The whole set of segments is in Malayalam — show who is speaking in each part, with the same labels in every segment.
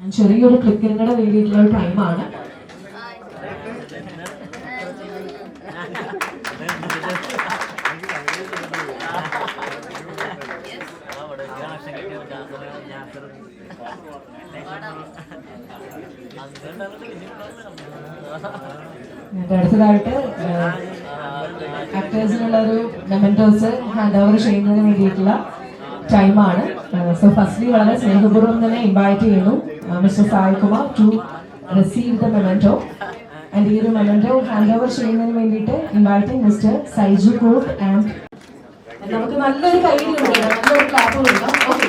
Speaker 1: ചെറിയൊരു ക്ലിക്കിനും കൂടെ വേണ്ടിയിട്ടുള്ള ഒരു ടൈമാണ് അടുത്തതായിട്ട് ആക്ടേഴ്സിനുള്ള ഒരു മെമെന്റോസ് ഹാൻഡ് ഓവർ ചെയ്യുന്നതിന് വേണ്ടിയിട്ടുള്ള ടൈമാണ് സോ ഫസ്റ്റ്ലി വളരെ സ്നേഹപൂർവം തന്നെ ഇൻവൈറ്റ് ചെയ്യുന്നു. Mister Saikumar to receive the memento and ഈ ഒരു മെമെന്റോ ഹാൻഡ് ഓവർ ചെയ്യുന്നതിന് വേണ്ടിയിട്ട് ഇൻവൈറ്റിംഗ് മിസ്റ്റർ സൈജു കോട്ട് ആൻഡ് നമുക്ക് നല്ലൊരു കൈയ്യടി കൊടുക്കണം നല്ലൊരു ക്ലാപ്പ് കൊടുക്കാം okay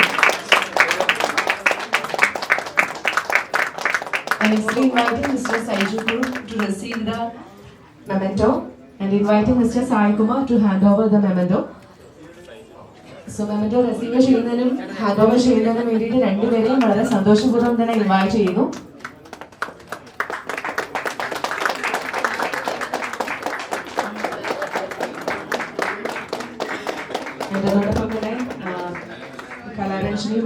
Speaker 1: And next inviting Mr. Saiju Guru to receive the memento and inviting Mr. Sai Kumar to hand over the memento. So memento receive ചെയ്യുന്നതിനും ഹാൻഡ് ചെയ്യുന്നതിനും വേണ്ടിയിട്ട് രണ്ടുപേരെയും വളരെ സന്തോഷപൂർവം തന്നെ ഇൻവൈറ്റ് ചെയ്യുന്നു. ആ, Kalaranjini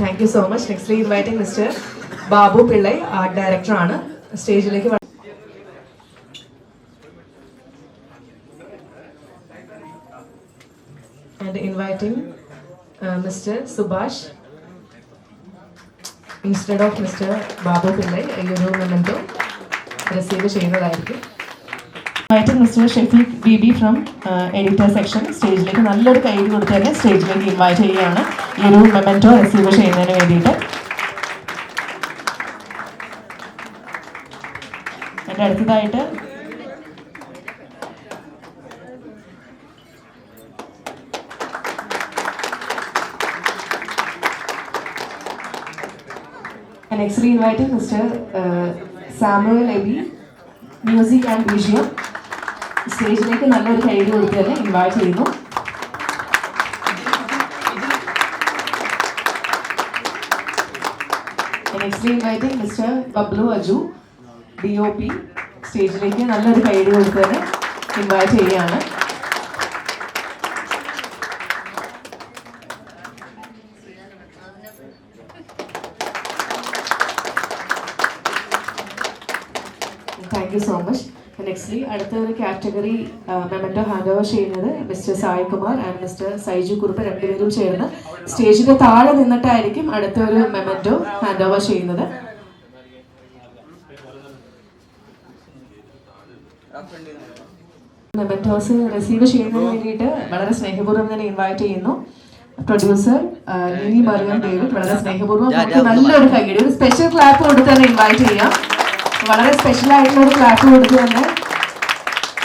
Speaker 1: thank you so much next inviting mister Babu Pillai art director ആണ്. സ്റ്റേജിലേക്ക് and and inviting Subhash instead of Mr. Babu Pillai ഈ ഒരു മൊമെന്റോ റിസീവ് ചെയ്യുന്നതായിരിക്കും. Inviting mister Shefi B B from editor section. സ്റ്റേജിലേക്ക് നല്ലൊരു കൈ കൊടുത്ത് തന്നെ സ്റ്റേജിലേക്ക് ഇൻവൈറ്റ് ചെയ്യുകയാണ്. ഈ ഒരു മെമെന്റോ റിസീവ് ചെയ്യുന്നതിന് വേണ്ടിയിട്ട്. എന്റെ അടുത്തതായിട്ട്. Next invite mister Samuel Ebi, music and വിഷ്യം സ്റ്റേജിലേക്ക് നല്ലൊരു കൈഡ് കൊടുത്ത് തന്നെ ഇൻവൈറ്റ് ചെയ്യുന്നു. Inviting mister Bablu Aju D O P സ്റ്റേജിലേക്ക് നല്ലൊരു കൈഡ് കൊടുത്ത് തന്നെ ഇൻവൈറ്റ് ചെയ്യുകയാണ്. Thank you so much nextly അടുത്ത ഒരു കാറ്റഗറി മെമന്റോ ഹാൻഡ് ഓവർ ചെയ്യുന്നത് mister Sai Kumar and mister Saiju Kurup രണ്ടുപേരും ചേർന്ന് സ്റ്റേജിന്റെ താഴെ നിന്നിട്ടായിരിക്കും അടുത്ത ഒരു മെമന്റോ ഹാൻഡ് ഓവർ ചെയ്യുന്നത്. മെമന്റോസ് റിസീവ് ചെയ്യുന്നതിന് വേണ്ടിയിട്ട് വളരെ സ്നേഹപൂർവം തന്നെ ഇൻവൈറ്റ് ചെയ്യുന്നു. പ്രൊഡ്യൂസർ ലിനി മറിയം ഡേവിഡ് വളരെ സ്നേഹപൂർവം നല്ലൊരു കൈയ്യടി ഒരു സ്പെഷ്യൽ ക്ലാപ്പ് കൊടുത്ത് തന്നെ ഇൻവൈറ്റ് ചെയ്യാം. വളരെ സ്പെഷ്യൽ ആയിട്ടുള്ള ഒരു കൊടുത്തു തന്നെ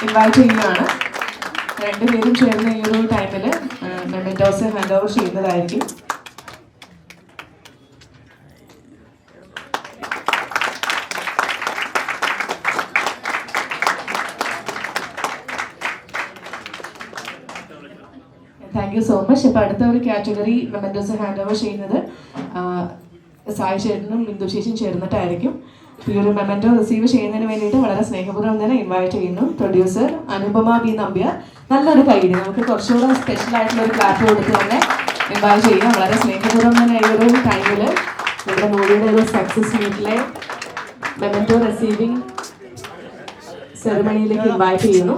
Speaker 1: ഇൻവൈറ്റ് ചെയ്യുകയാണ് രണ്ടുപേരും ചേർന്ന് ഈ ഒരു ടൈമിൽ മെമെന്റോസ് ഹാൻഡ് ഓവർ ചെയ്യുന്നതായിരിക്കും. താങ്ക് യു സോ മച്ച് ഇപ്പൊ അടുത്ത ഒരു കാറ്റഗറി മെമെന്റോസ് ഹാൻഡ് ഓവർ ചെയ്യുന്നത് സായി ചേട്ടനും ബിന്ദു ചേച്ചിയും ചേർന്നിട്ടായിരിക്കും. ഈ മെമെന്റോ റിസീവ് ചെയ്യുന്നതിന് വേണ്ടിയിട്ട് വളരെ സ്നേഹപൂർവം തന്നെ ഇൻവൈറ്റ് ചെയ്യുന്നു. Producer Anupama B. നമ്പ്യാർ നല്ലൊരു കൈഡി നമുക്ക് കുറച്ചുകൂടെ സ്പെഷ്യൽ ആയിട്ടുള്ള ഒരു ക്ലാപ്പ് കൊടുത്ത് തന്നെ ഇൻവൈറ്റ് ചെയ്യാം വളരെ സ്നേഹപൂർവം തന്നെ ഈ ഒരു ടൈമിൽ നമ്മുടെ മൂവിയുടെ ഒരു സക്സസ് മീറ്റിലെ മെമെന്റോ റിസീവിങ് സെറിമണിയിലേക്ക് ഇൻവൈറ്റ് ചെയ്യുന്നു.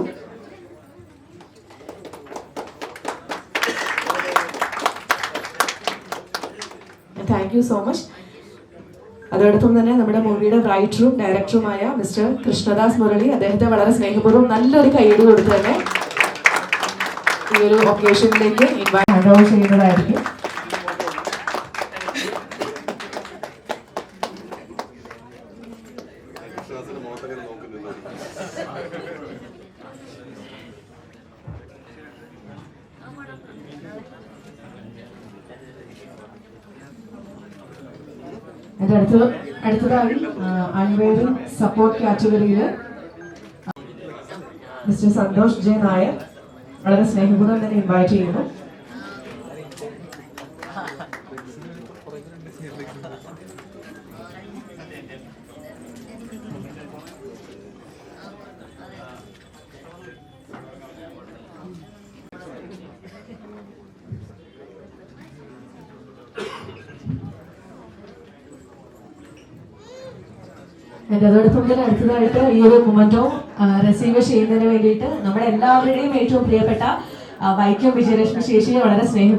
Speaker 1: താങ്ക് യു സോ മച്ച് അതോടൊപ്പം തന്നെ നമ്മുടെ മൂവിയുടെ റൈറ്ററും ഡയറക്ടറുമായ മിസ്റ്റർ കൃഷ്ണദാസ് മുരളി അദ്ദേഹത്തെ വളരെ സ്നേഹപൂർവം നല്ലൊരു കൈയ്യടി കൊടുത്ത് തന്നെ ഈ ഒരു ഒക്കേഷനിലേക്ക് ഇൻവൈറ്റ് ഹാൻഡ് അതിന്റെ അടുത്ത അടുത്തതായി അൺവേറിംഗ് സപ്പോർട്ട് കാറ്റഗറിയിൽ മിസ്റ്റർ സന്തോഷ് ജെ നായർ വളരെ സ്നേഹപൂർവം തന്നെ ഇൻവൈറ്റ് ചെയ്യുന്നു. And അതോടൊപ്പം തന്നെ അടുത്തതായിട്ട് ഈ ഒരു മൊമെന്റോ റിസീവ് ചെയ്യുന്നതിന് വേണ്ടിയിട്ട് നമ്മുടെ എല്ലാവരുടെയും ഏറ്റവും പ്രിയപ്പെട്ട വൈക്കം വിജയലക്ഷ്മി ശേഷിയെ വളരെ സ്നേഹപൂർവം